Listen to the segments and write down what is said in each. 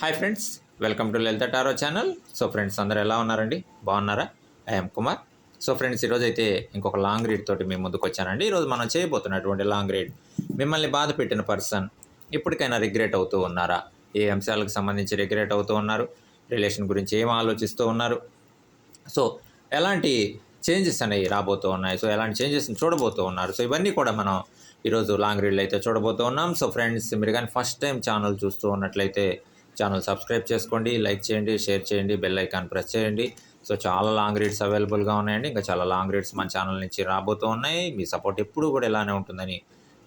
Hi friends welcome to Lalitha tarot channel so friends అందరు ఎలా ఉన్నారండి? బాగున్నారా? ఐఎమ్ కుమార్ సో ఫ్రెండ్స్ ఈరోజు అయితే ఇంకొక లాంగ్ రీడ్ తోటి మేము ముందుకు వచ్చానండి. ఈరోజు మనం చేయబోతున్నటువంటి లాంగ్ రీడ్ మిమ్మల్ని బాధ పెట్టిన పర్సన్ ఇప్పటికైనా రిగ్రెట్ అవుతూ ఉన్నారా? ఏ అంశాలకు సంబంధించి రిగ్రెట్ అవుతూ ఉన్నారు? రిలేషన్ గురించి ఏం ఆలోచిస్తూ ఉన్నారు? సో ఎలాంటి చేంజెస్ అనేవి రాబోతూ ఉన్నాయి? సో ఎలాంటి చేంజెస్ని చూడబోతూ ఉన్నారు? సో ఇవన్నీ కూడా మనం ఈరోజు లాంగ్ రీడ్లు అయితే చూడబోతూ ఉన్నాం. సో ఫ్రెండ్స్ మీరు కానీ ఫస్ట్ టైం ఛానల్ చూస్తూ ఉన్నట్లయితే ఛానల్ సబ్స్క్రైబ్ చేసుకోండి లైక్ చేయండి షేర్ చేయండి బెల్ ఐకాన్ ప్రెస్ చేయండి. సో చాలా లాంగ్ రీడ్స్ అవైలబుల్గా ఉన్నాయండి. ఇంకా చాలా లాంగ్ రీడ్స్ మన ఛానల్ నుంచి రాబోతూ ఉన్నాయి. మీ సపోర్ట్ ఎప్పుడూ కూడా ఇలానే ఉంటుందని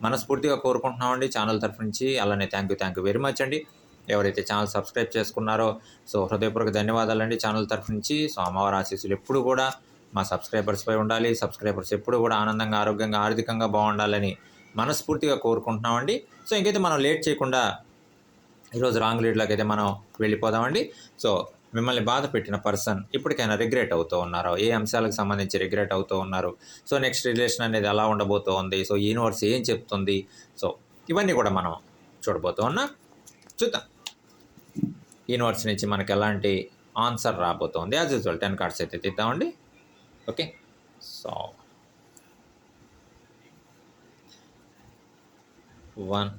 మనస్ఫూర్తిగా కోరుకుంటున్నామండి ఛానల్ తరఫు నుంచి. అలానే thank you thank you very much అండి. ఎవరైతే ఛానల్ సబ్స్క్రైబ్ చేసుకున్నారో సో హృదయపూర్వక ధన్యవాదాలండి ఛానల్ తరఫు నుంచి. సో అమ్మవారి ఆశీస్సులు ఎప్పుడు కూడా మా సబ్స్క్రైబర్స్పై ఉండాలి. సబ్స్క్రైబర్స్ ఎప్పుడు కూడా ఆనందంగా ఆరోగ్యంగా ఆర్థికంగా బాగుండాలని మనస్ఫూర్తిగా కోరుకుంటున్నామండి. సో ఇంకైతే మనం లేట్ చేయకుండా ఈరోజు రాంగ్ లీడ్లోకి అయితే మనం వెళ్ళిపోదామండి. సో మిమ్మల్ని బాధ పెట్టిన పర్సన్ ఇప్పటికైనా రిగ్రెట్ అవుతూ ఉన్నారు. ఏ అంశాలకు సంబంధించి రిగ్రెట్ అవుతూ ఉన్నారు. సో నెక్స్ట్ రిలేషన్ అనేది ఎలా ఉండబోతోంది? సో యూనివర్స్ ఏం చెప్తుంది? సో ఇవన్నీ కూడా మనం చూడబోతూ ఉన్నాం. చూద్దాం. యూనివర్స్ నుంచి మనకు ఎలాంటి ఆన్సర్ రాబోతోంది? యాజ్ యూజువల్ టెన్ కార్డ్స్ అయితే తీద్దామండి. Okay. So one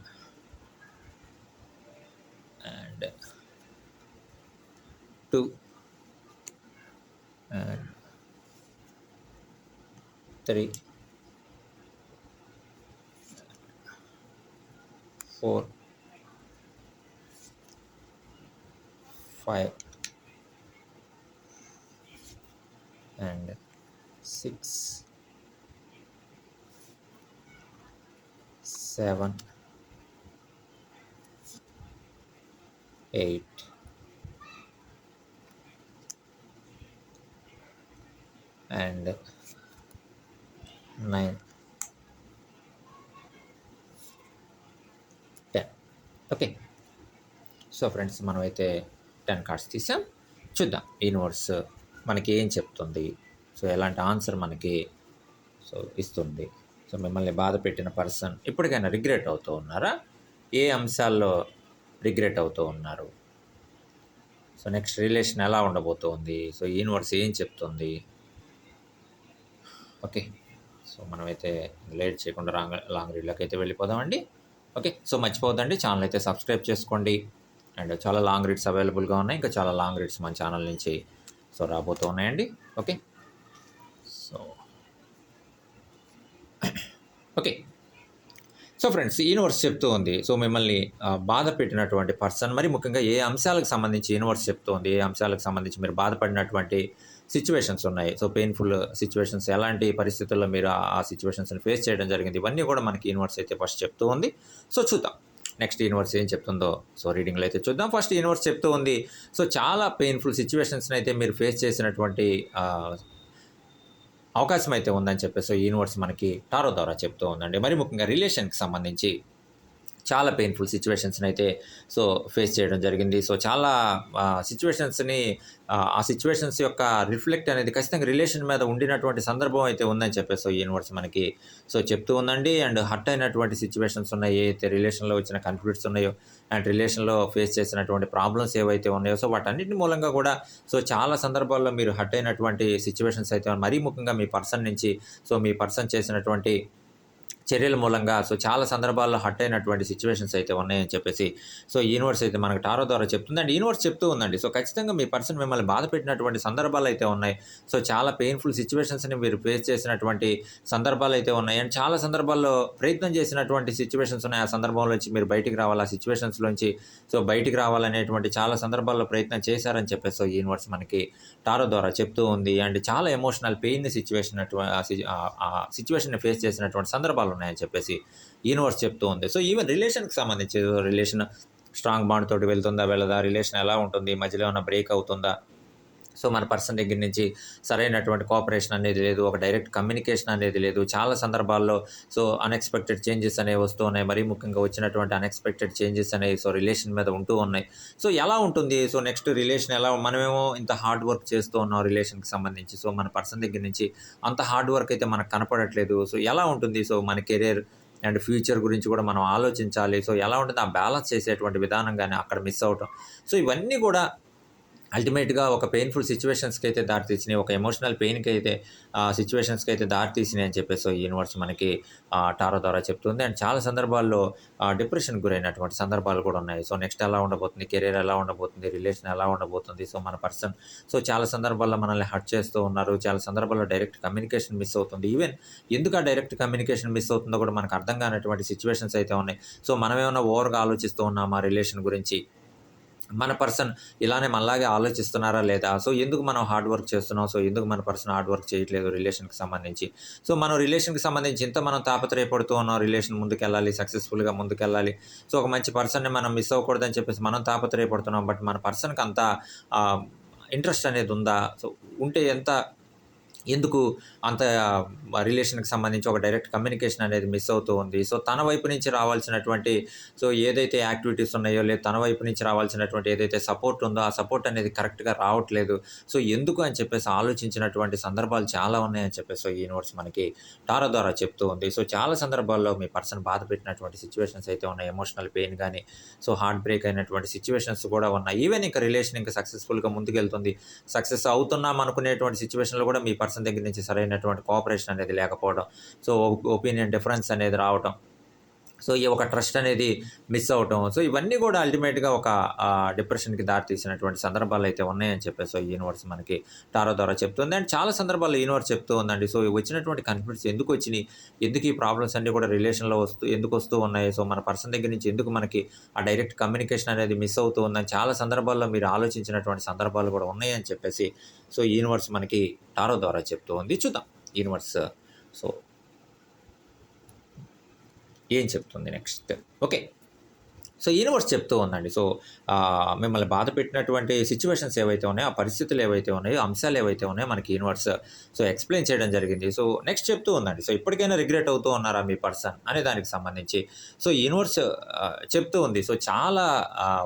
two and uh, three. Four. Five. And six. Seven. Eight and nine. Ten. Okay. So friends మనమైతే టెన్ కార్డ్స్ తీసాం. చూద్దాం. యూనివర్స్ మనకి ఏం చెప్తుంది? సో ఎలాంటి ఆన్సర్ మనకి సో ఇస్తుంది. సో మిమ్మల్ని బాధ పెట్టిన పర్సన్ ఇప్పటికైనా రిగ్రెట్ అవుతూ ఉన్నారా? ఏ అంశాల్లో రిగ్రెట్ అవుతూ ఉన్నారు? సో నెక్స్ట్ రిలేషన్ ఎలా ఉండబోతోంది? సో యూనివర్స్ ఏం చెప్తుంది? ఓకే. సో మనమైతే లేట్ చేయకుండా రాంగ్ లాంగ్ రీడ్లోకి అయితే వెళ్ళిపోదామండి. ఓకే. సో మర్చిపోవద్దండి. ఛానల్ అయితే సబ్స్క్రైబ్ చేసుకోండి. అండ్ చాలా లాంగ్ రీడ్స్ అవైలబుల్గా ఉన్నాయి. ఇంకా చాలా లాంగ్ రీడ్స్ మన ఛానల్ నుంచి సో రాబోతూ ఉన్నాయండి. Okay. So okay. So friends universe చెప్తూ ఉంది. సో మిమ్మల్ని బాధ పెట్టినటువంటి పర్సన్ మరి ముఖ్యంగా ఏ అంశాలకు సంబంధించి యూనివర్స్ చెప్తూ ఉంది? ఏ అంశాలకు సంబంధించి మీరు బాధపడినటువంటి సిచ్యువేషన్స్ ఉన్నాయి. సో పెయిన్ఫుల్ సిచ్యువేషన్స్ ఎలాంటి పరిస్థితుల్లో మీరు ఆ- సిచ్యువేషన్స్ని ఫేస్ చేయడం జరిగింది? ఇవన్నీ కూడా మనకి యూనివర్స్ అయితే ఫస్ట్ చెప్తూ ఉంది. సో చూద్దాం. నెక్స్ట్ యూనివర్స్ ఏం చెప్తుందో? సో రీడింగ్లో అయితే చూద్దాం. ఫస్ట్ యూనివర్స్ చెప్తూ ఉంది. సో చాలా పెయిన్ఫుల్ సిచ్యువేషన్స్ని అయితే మీరు ఫేస్ చేసినటువంటి అవకాశం అయితే ఉందని చెప్పేసి యూనివర్స్ మనకి టారో ద్వారా చెప్తూ ఉందండి. మరి ముఖ్యంగా రిలేషన్కి సంబంధించి చాలా పెయిన్ఫుల్ సిచ్యువేషన్స్ని అయితే సో ఫేస్ చేయడం జరిగింది. సో చాలా సిచ్యువేషన్స్ని ఆ సిచ్యువేషన్స్ యొక్క రిఫ్లెక్ట్ అనేది ఖచ్చితంగా రిలేషన్ మీద ఉండినటువంటి సందర్భం అయితే ఉందని చెప్పేసి యూనివర్స్ మనకి సో చెప్తూ ఉందండి. అండ్ హర్ట్ అయినటువంటి సిచ్యువేషన్స్ ఉన్నాయి అయితే రిలేషన్లో వచ్చిన కాన్ఫ్లిక్ట్స్ ఉన్నాయో అండ్ రిలేషన్లో ఫేస్ చేసినటువంటి ప్రాబ్లమ్స్ ఏవైతే ఉన్నాయో సో వాటన్నిటి మూలంగా కూడా సో చాలా సందర్భాల్లో మీరు హర్ట్ అయినటువంటి సిచ్యువేషన్స్ అయితే మరీ ముఖ్యంగా మీ పర్సన్ నుంచి సో మీ పర్సన్ చేసినటువంటి చర్యల మూలంగా. సో చాలా సందర్భాల్లో హట్ అయినటువంటి సిచ్యువేషన్స్ అయితే ఉన్నాయని చెప్పేసి సో యూనివర్స్ అయితే మనకు టారో ద్వారా చెప్తుంది. అండ్ యూనివర్స్ చెప్తూ ఉందండి. సో ఖచ్చితంగా మీ పర్సన్ మిమ్మల్ని బాధ పెట్టినటువంటి సందర్భాలు అయితే ఉన్నాయి. సో చాలా పెయిన్ఫుల్ సిచ్యువేషన్స్ని మీరు ఫేస్ చేసినటువంటి సందర్భాలు అయితే ఉన్నాయి. అండ్ చాలా సందర్భాల్లో ప్రయత్నం చేసినటువంటి సిచ్యువేషన్స్ ఉన్నాయి. ఆ సందర్భంలోంచి మీరు బయటికి రావాలి. ఆ సిచ్యువేషన్స్లోంచి సో బయటికి రావాలనేటువంటి చాలా సందర్భాల్లో ప్రయత్నం చేశారని చెప్పేసి సో యూనివర్స్ మనకి టారో ద్వారా చెప్తూ ఉంది. అండ్ చాలా ఎమోషనల్ పెయిన్ సిచ్యువేషన్ ఆ సిచ్యువేషన్ని ఫేస్ చేసినటువంటి సందర్భాలు ఉన్నాయని చెప్పేసి యూనివర్స్ చెప్తూ ఉంది. సో ఈవెన్ రిలేషన్కి సంబంధించి రిలేషన్ స్ట్రాంగ్ బాండ్ తోటి వెళ్తుందా వెళ్ళదా రిలేషన్ ఎలా ఉంటుంది మధ్యలో ఏమైనా బ్రేక్ అవుతుందా సో మన పర్సన్ దగ్గర నుంచి సరైనటువంటి కోఆపరేషన్ అనేది లేదు ఒక డైరెక్ట్ కమ్యూనికేషన్ అనేది లేదు. చాలా సందర్భాల్లో సో అన్ఎక్స్పెక్టెడ్ చేంజెస్ అనేవి వస్తూ ఉన్నాయి. మరీ ముఖ్యంగా వచ్చినటువంటి అన్ఎక్స్పెక్టెడ్ చేంజెస్ అనేవి సో రిలేషన్ మీద ఉంటూ ఉన్నాయి. సో ఎలా ఉంటుంది? సో నెక్స్ట్ రిలేషన్ ఎలా? మనమేమో ఇంత హార్డ్ వర్క్ చేస్తూ ఉన్నాం రిలేషన్కి సంబంధించి. సో మన పర్సన్ దగ్గర నుంచి అంత హార్డ్ వర్క్ అయితే మనకు కనపడట్లేదు. సో ఎలా ఉంటుంది? సో మన కెరీర్ అండ్ ఫ్యూచర్ గురించి కూడా మనం ఆలోచించాలి. సో ఎలా ఉంటుంది? ఆ బ్యాలెన్స్ చేసేటువంటి విధానం కానీ అక్కడ మిస్ అవటం. సో ఇవన్నీ కూడా అల్టిమేట్గా ఒక పెయిన్ఫుల్ సిచ్యువేషన్స్కి అయితే దారితీసినాయి ఒక ఎమోషనల్ పెయిన్కి అయితే సిచ్యువేషన్స్కి అయితే దారితీసినాయి అని చెప్పేసి యూనివర్స్ మనకి టారో ద్వారా చెప్తుంది. అండ్ చాలా సందర్భాల్లో డిప్రెషన్ గురైనటువంటి సందర్భాలు కూడా ఉన్నాయి. సో నెక్స్ట్ ఎలా ఉండబోతుంది? కెరీర్ ఎలా ఉండబోతుంది? రిలేషన్ ఎలా ఉండబోతుంది? సో మన పర్సన్ సో చాలా సందర్భాల్లో మనల్ని హర్ట్ చేస్తూ ఉన్నారు. చాలా సందర్భాల్లో డైరెక్ట్ కమ్యూనికేషన్ మిస్ అవుతుంది. ఈవెన్ ఎందుకు ఆ డైరెక్ట్ కమ్యూనికేషన్ మిస్ అవుతుందో కూడా మనకు అర్థం కానటువంటి సిచ్యువేషన్స్ అయితే ఉన్నాయి. సో మనమేమన్నా ఓవర్గా ఆలోచిస్తూ ఉన్నామా? రిలేషన్ గురించి మన పర్సన్ ఇలానే మనలాగే ఆలోచిస్తున్నారా లేదా? సో ఎందుకు మనం హార్డ్ వర్క్ చేస్తున్నాం? సో ఎందుకు మన పర్సన్ హార్డ్ వర్క్ చేయట్లేదు రిలేషన్కి సంబంధించి? సో మనం రిలేషన్కి సంబంధించి ఇంత మనం తాపత్రయపడుతూ ఉన్నాం రిలేషన్ ముందుకెళ్ళాలి సక్సెస్ఫుల్గా ముందుకెళ్ళాలి. సో ఒక మంచి పర్సన్ని మనం మిస్ అవ్వకూడదని చెప్పేసి మనం తాపత్రయపడుతున్నాం. బట్ మన పర్సన్కి అంత ఇంట్రెస్ట్ అనేది ఉందా? సో ఉంటే ఎంత ఎందుకు అంత రిలేషన్కి సంబంధించి ఒక డైరెక్ట్ కమ్యూనికేషన్ అనేది మిస్ అవుతూ ఉంది? సో తన వైపు నుంచి రావాల్సినటువంటి సో ఏదైతే యాక్టివిటీస్ ఉన్నాయో లేదు తన వైపు నుంచి రావాల్సినటువంటి ఏదైతే సపోర్ట్ ఉందో ఆ సపోర్ట్ అనేది కరెక్ట్గా రావట్లేదు. సో ఎందుకు అని చెప్పేసి ఆలోచించినటువంటి సందర్భాలు చాలా ఉన్నాయని చెప్పేసి ఈ యూనివర్స్ మనకి టారో ద్వారా చెప్తూ ఉంది. సో చాలా సందర్భాల్లో మీ పర్సన్ బాధ పెట్టినటువంటి సిచ్యువేషన్స్ అయితే ఉన్నాయి. ఎమోషనల్ పెయిన్ కానీ సో హార్ట్ బ్రేక్ అయినటువంటి సిచ్యువేషన్స్ కూడా ఉన్నాయి. ఈవెన్ ఇంకా రిలేషన్ ఇంకా సక్సెస్ఫుల్గా ముందుకెళ్తుంది. సక్సెస్ అవుతున్నాం అనుకునేటువంటి సిచ్యువేషన్లో కూడా మీ పర్సన్ దగ్గర నుంచి సరైనటువంటి కోఆపరేషన్ అనేది లేకపోవడం. సో ఒపీనియన్ డిఫరెన్స్ అనేది రావడం సో ఈ ఒక ట్రస్ట్ అనేది మిస్ అవటం. సో ఇవన్నీ కూడా అల్టిమేట్గా ఒక డిప్రెషన్కి దారితీసినటువంటి సందర్భాలు అయితే ఉన్నాయని చెప్పేసి సో యూనివర్స్ మనకి టారో ద్వారా చెప్తుంది. అండ్ చాలా సందర్భాల్లో యూనివర్స్ చెప్తూ ఉందండి. సో వచ్చినటువంటి కన్ఫ్లిక్ట్స్ ఎందుకు వచ్చినాయి? ఎందుకు ఈ ప్రాబ్లమ్స్ అన్నీ కూడా రిలేషన్లో వస్తూ ఎందుకు వస్తూ ఉన్నాయి? సో మన పర్సన్ దగ్గర నుంచి ఎందుకు మనకి ఆ డైరెక్ట్ కమ్యూనికేషన్ అనేది మిస్ అవుతూ ఉందని చాలా సందర్భాల్లో మీరు ఆలోచించినటువంటి సందర్భాలు కూడా ఉన్నాయని చెప్పేసి సో యూనివర్స్ మనకి టారో ద్వారా చెప్తూ ఉంది. చూద్దాం. యూనివర్స్ సో ఏం చెప్తుంది నెక్స్ట్ ఓకే సో యూనివర్స్ చెప్తూ ఉందండి. సో మిమ్మల్ని బాధ పెట్టినటువంటి సిచ్యువేషన్స్ ఏవైతే ఉన్నాయో ఆ పరిస్థితులు ఏవైతే ఉన్నాయో అంశాలు ఏవైతే ఉన్నాయో మనకి యూనివర్స్ సో ఎక్స్ప్లెయిన్ చేయడం జరిగింది. సో నెక్స్ట్ చెప్తూ ఉందండి. సో ఇప్పటికైనా రిగ్రెట్ అవుతూ ఉన్నారా మీ పర్సన్ అనే దానికి సంబంధించి. సో యూనివర్స్ చెప్తూ ఉంది. సో చాలా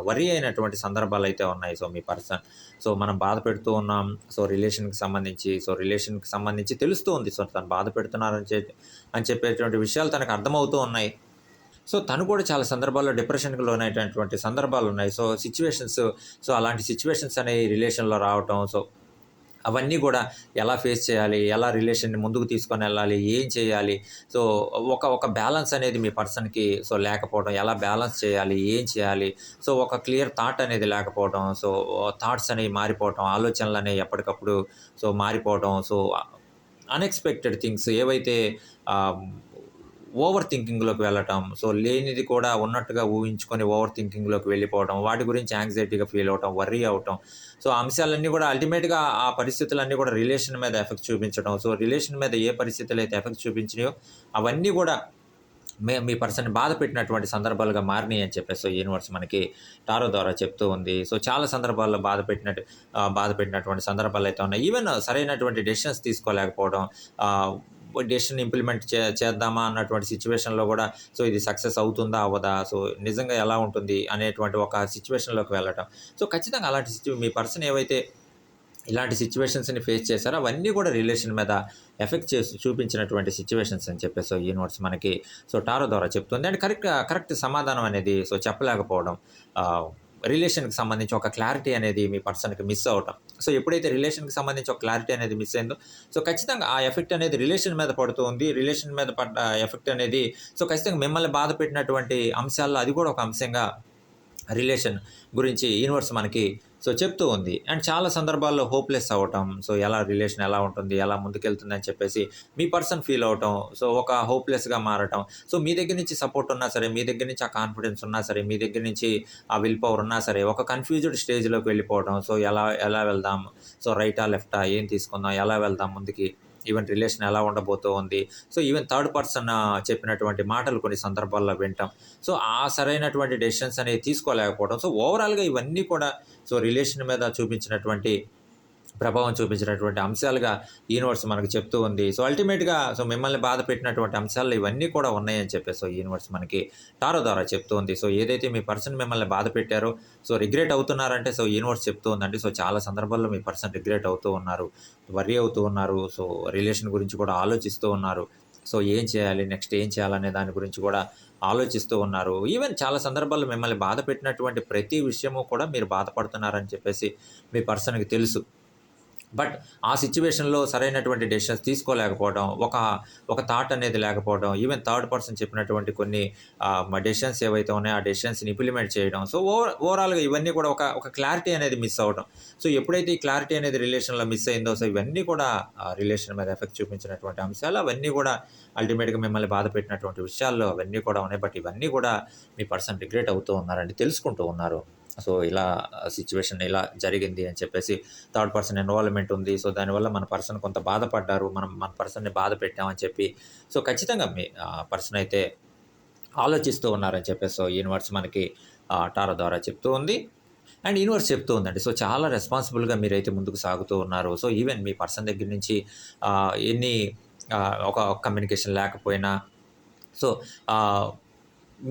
వరి అయినటువంటి సందర్భాలు అయితే ఉన్నాయి. సో మీ పర్సన్. సో మనం బాధ పెడుతూ ఉన్నాం. సో రిలేషన్కి సంబంధించి సో రిలేషన్కి సంబంధించి తెలుస్తూ ఉంది. సో తను బాధ పెడుతున్నారని చెప్పి అని చెప్పేటువంటి విషయాలు తనకు అర్థమవుతూ ఉన్నాయి. సో తను కూడా చాలా సందర్భాల్లో డిప్రెషన్కి లోనైనటువంటి సందర్భాలు ఉన్నాయి. సో సిచ్యువేషన్స్ సో అలాంటి సిచ్యువేషన్స్ అనేవి రిలేషన్లో రావటం సో అవన్నీ కూడా ఎలా ఫేస్ చేయాలి ఎలా రిలేషన్ని ముందుకు తీసుకొని వెళ్ళాలి ఏం చేయాలి సో ఒక ఒక బ్యాలెన్స్ అనేది మీ పర్సన్కి సో లేకపోవడం ఎలా బ్యాలెన్స్ చేయాలి ఏం చేయాలి సో ఒక క్లియర్ థాట్ అనేది లేకపోవడం సో థాట్స్ అనేవి మారిపోవటం ఆలోచనలు అనేవి ఎప్పటికప్పుడు సో మారిపోవడం సో అన్ఎక్స్పెక్టెడ్ థింగ్స్ ఏవైతే ఓవర్ థింకింగ్లోకి వెళ్ళటం. సో లేనిది కూడా ఉన్నట్టుగా ఊహించుకొని ఓవర్ థింకింగ్లోకి వెళ్ళిపోవడం వాటి గురించి యాంగ్జైటీగా ఫీల్ అవటం వర్రీ అవటం. సో అంశాలన్నీ కూడా అల్టిమేట్గా ఆ పరిస్థితులన్నీ కూడా రిలేషన్ మీద ఎఫెక్ట్ చూపించడం సో రిలేషన్ మీద ఏ పరిస్థితులు అయితే ఎఫెక్ట్ చూపించినాయో అవన్నీ కూడా మే మీ పర్సన్ బాధ పెట్టినటువంటి సందర్భాలుగా మారినాయి అని చెప్పేసి సో యూనివర్స్ మనకి టారో ద్వారా చెప్తూ ఉంది. సో చాలా సందర్భాల్లో బాధ పెట్టినట్టు బాధ పెట్టినటువంటి సందర్భాలు అయితే ఉన్నాయి. ఈవెన్ సరైనటువంటి డెసిషన్స్ తీసుకోలేకపోవడం డెసిషన్ ఇంప్లిమెంట్ చే చేద్దామా అన్నటువంటి సిచ్యువేషన్లో కూడా సో ఇది సక్సెస్ అవుతుందా అవ్వదా? సో నిజంగా ఎలా ఉంటుంది అనేటువంటి ఒక సిచ్యువేషన్లోకి వెళ్ళటం. సో ఖచ్చితంగా అలాంటి సిచ్యు మీ పర్సన్ ఏవైతే ఇలాంటి సిచ్యువేషన్స్ని ఫేస్ చేశారో అవన్నీ కూడా రిలేషన్ మీద ఎఫెక్ట్ చేసి చూపించినటువంటి సిచ్యువేషన్స్ అని చెప్పేసి సో యూనివర్స్ మనకి సో టారో ద్వారా చెప్తుంది. అండ్ కరెక్ట్ కరెక్ట్ సమాధానం అనేది సో చెప్పలేకపోవడం రిలేషన్కి సంబంధించి ఒక క్లారిటీ అనేది మీ పర్సన్కి మిస్ అవటం. సో ఎప్పుడైతే రిలేషన్కి సంబంధించి ఒక క్లారిటీ అనేది మిస్ అయిందో సో ఖచ్చితంగా ఆ ఎఫెక్ట్ అనేది రిలేషన్ మీద పడుతుంది. రిలేషన్ మీద పడ్డ ఎఫెక్ట్ అనేది సో ఖచ్చితంగా మిమ్మల్ని బాధ పెట్టినటువంటి అంశాల్లో అది కూడా ఒక అంశంగా రిలేషన్ గురించి యూనివర్స్ మనకి సో చెప్తూ ఉంది. అండ్ చాలా సందర్భాల్లో హోప్లెస్ అవ్వటం సో ఎలా రిలేషన్ ఎలా ఉంటుంది ఎలా ముందుకెళ్తుంది అని చెప్పేసి మీ పర్సన్ ఫీల్ అవటం సో ఒక హోప్లెస్గా మారటం. సో మీ దగ్గర నుంచి సపోర్ట్ ఉన్నా సరే మీ దగ్గర నుంచి ఆ కాన్ఫిడెన్స్ ఉన్నా సరే మీ దగ్గర నుంచి ఆ విల్ పవర్ ఉన్నా సరే ఒక కన్ఫ్యూజ్డ్ స్టేజ్లోకి వెళ్ళిపోవడం సో ఎలా ఎలా వెళ్దాం సో రైటా లెఫ్టా ఏం తీసుకుందాం ఎలా వెళ్దాం ముందుకి ఈవెన్ రిలేషన్ ఎలా ఉండబోతోంది సో ఈవెన్ థర్డ్ పర్సన్ చెప్పినటువంటి మాటలు కొన్ని సందర్భాల్లో వింటాం. సో ఆ సరైనటువంటి డెసిషన్స్ అనేవి తీసుకోలేకపోవడం. సో ఓవరాల్గా ఇవన్నీ కూడా సో రిలేషన్ మీద చూపించినటువంటి ప్రభావం చూపించినటువంటి అంశాలుగా యూనివర్స్ మనకు చెప్తూ ఉంది. సో అల్టిమేట్గా సో మిమ్మల్ని బాధ పెట్టినటువంటి అంశాలు ఇవన్నీ కూడా ఉన్నాయని చెప్పేసి సో యూనివర్స్ మనకి టారో ద్వారా చెప్తూ ఉంది. సో ఏదైతే మీ పర్సన్ మిమ్మల్ని బాధ పెట్టారో సో రిగ్రెట్ అవుతున్నారంటే సో యూనివర్స్ చెప్తూ ఉందండి. సో చాలా సందర్భాల్లో మీ పర్సన్ రిగ్రెట్ అవుతూ ఉన్నారు. వర్రీ అవుతూ ఉన్నారు. సో రిలేషన్ గురించి కూడా ఆలోచిస్తూ ఉన్నారు. సో ఏం చేయాలి? నెక్స్ట్ ఏం చేయాలనే దాని గురించి కూడా ఆలోచిస్తూ ఉన్నారు. ఈవెన్ చాలా సందర్భాల్లో మిమ్మల్ని బాధ పెట్టినటువంటి ప్రతి విషయము కూడా మీరు బాధపడుతున్నారని చెప్పేసి మీ పర్సన్కి తెలుసు. బట్ ఆ సిచ్యువేషన్లో సరైనటువంటి డెసిషన్స్ తీసుకోలేకపోవడం ఒక ఒక థాట్ అనేది లేకపోవడం ఈవెన్ థర్డ్ పర్సన్ చెప్పినటువంటి కొన్ని డెసిషన్స్ ఏవైతే ఉన్నాయో ఆ డెసిషన్స్ని ఇంప్లిమెంట్ చేయడం. సో ఓవర్ ఓవరాల్గా ఇవన్నీ కూడా ఒక ఒక క్లారిటీ అనేది మిస్ అవ్వడం సో ఎప్పుడైతే ఈ క్లారిటీ అనేది రిలేషన్లో మిస్ అయిందో సో ఇవన్నీ కూడా రిలేషన్ మీద ఎఫెక్ట్ చూపించినటువంటి అంశాలు అవన్నీ కూడా అల్టిమేట్గా మిమ్మల్ని బాధ పెట్టినటువంటి విషయాల్లో అవన్నీ కూడా ఉన్నాయి. బట్ ఇవన్నీ కూడా మీ పర్సన్ రిగ్రెట్ అవుతూ ఉన్నారండి తెలుసుకుంటూ ఉన్నారు. సో ఇలా సిచ్యువేషన్ ఇలా జరిగింది అని చెప్పేసి థర్డ్ పర్సన్ ఇన్వాల్వ్మెంట్ ఉంది. సో దానివల్ల మన పర్సన్ కొంత బాధపడ్డారు. మనం మన పర్సన్ని బాధ పెట్టామని చెప్పి సో ఖచ్చితంగా మీ పర్సన్ అయితే ఆలోచిస్తూ ఉన్నారని చెప్పేసి సో యూనివర్స్ మనకి టారా ద్వారా చెప్తూ ఉంది. అండ్ యూనివర్స్ చెప్తూ ఉందండి. సో చాలా రెస్పాన్సిబుల్గా మీరైతే ముందుకు సాగుతూ ఉన్నారు. సో ఈవెన్ మీ పర్సన్ దగ్గర నుంచి ఎన్ని ఒక కమ్యూనికేషన్ లేకపోయినా సో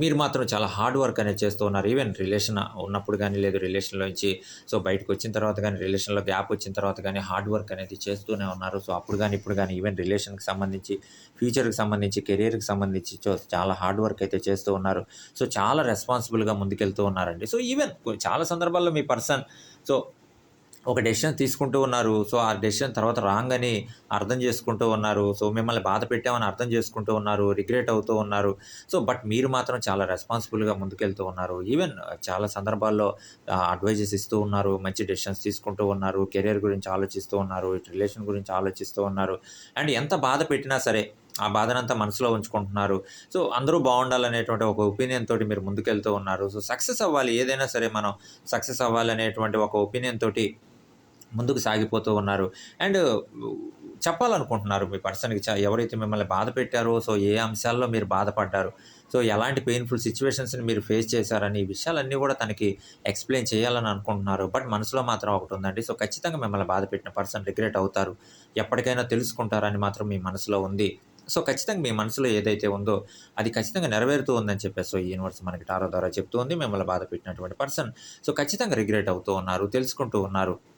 మీరు మాత్రం చాలా హార్డ్ వర్క్ అనేది చేస్తూ ఉన్నారు. ఈవెన్ రిలేషన్ ఉన్నప్పుడు కానీ లేదు రిలేషన్లో నుంచి సో బయటకు వచ్చిన తర్వాత కానీ రిలేషన్లో గ్యాప్ వచ్చిన తర్వాత కానీ హార్డ్ వర్క్ అనేది చేస్తూనే ఉన్నారు. సో అప్పుడు కానీ ఇప్పుడు కానీ ఈవెన్ రిలేషన్కి సంబంధించి ఫ్యూచర్కి సంబంధించి కెరీర్కి సంబంధించి చాలా హార్డ్ వర్క్ అయితే చేస్తూ ఉన్నారు. సో చాలా రెస్పాన్సిబుల్గా ముందుకెళ్తూ ఉన్నారండి. సో ఈవెన్ చాలా సందర్భాల్లో మీ పర్సన్ సో ఒక డెసిషన్ తీసుకుంటూ ఉన్నారు. సో ఆ డెసిషన్ తర్వాత రాంగ్ అని అర్థం చేసుకుంటూ ఉన్నారు. సో మిమ్మల్ని బాధ పెట్టామని అర్థం చేసుకుంటూ ఉన్నారు. రిగ్రెట్ అవుతూ ఉన్నారు. సో బట్ మీరు మాత్రం చాలా రెస్పాన్సిబుల్గా ముందుకెళ్తూ ఉన్నారు. ఈవెన్ చాలా సందర్భాల్లో అడ్వైజెస్ ఇస్తూ ఉన్నారు. మంచి డెసిషన్స్ తీసుకుంటూ ఉన్నారు. కెరియర్ గురించి ఆలోచిస్తూ ఉన్నారు. రిలేషన్ గురించి ఆలోచిస్తూ ఉన్నారు. అండ్ ఎంత బాధ పెట్టినా సరే ఆ బాధనంతా మనసులో ఉంచుకుంటున్నారు. సో అందరూ బాగుండాలనేటువంటి ఒక ఒపీనియన్ తోటి మీరు ముందుకెళ్తూ ఉన్నారు. సో సక్సెస్ అవ్వాలి. ఏదైనా సరే మనం సక్సెస్ అవ్వాలి అనేటువంటి ఒక ఒపీనియన్ తోటి ముందుకు సాగిపోతూ ఉన్నారు. అండ్ చెప్పాలనుకుంటున్నారు మీ పర్సన్కి ఎవరైతే మిమ్మల్ని బాధ పెట్టారో సో ఏ అంశాల్లో మీరు బాధపడ్డారు? సో ఎలాంటి పెయిన్ఫుల్ సిచ్యువేషన్స్ని మీరు ఫేస్ చేశారని ఈ విషయాలన్నీ కూడా తనకి ఎక్స్ప్లెయిన్ చేయాలని అనుకుంటున్నారు. బట్ మనసులో మాత్రం ఒకటి ఉందండి. సో ఖచ్చితంగా మిమ్మల్ని బాధ పెట్టిన పర్సన్ రిగ్రెట్ అవుతారు. ఎప్పటికైనా తెలుసుకుంటారని మాత్రం మీ మనసులో ఉంది. సో ఖచ్చితంగా మీ మనసులో ఏదైతే ఉందో అది ఖచ్చితంగా నెరవేరుతూ ఉందని చెప్పేసి సో ఈ యూనివర్స్ మనకి టారో ద్వారా చెప్తూ ఉంది. మిమ్మల్ని బాధ పెట్టినటువంటి పర్సన్ సో ఖచ్చితంగా రిగ్రెట్ అవుతూ ఉన్నారు తెలుసుకుంటూ ఉన్నారు.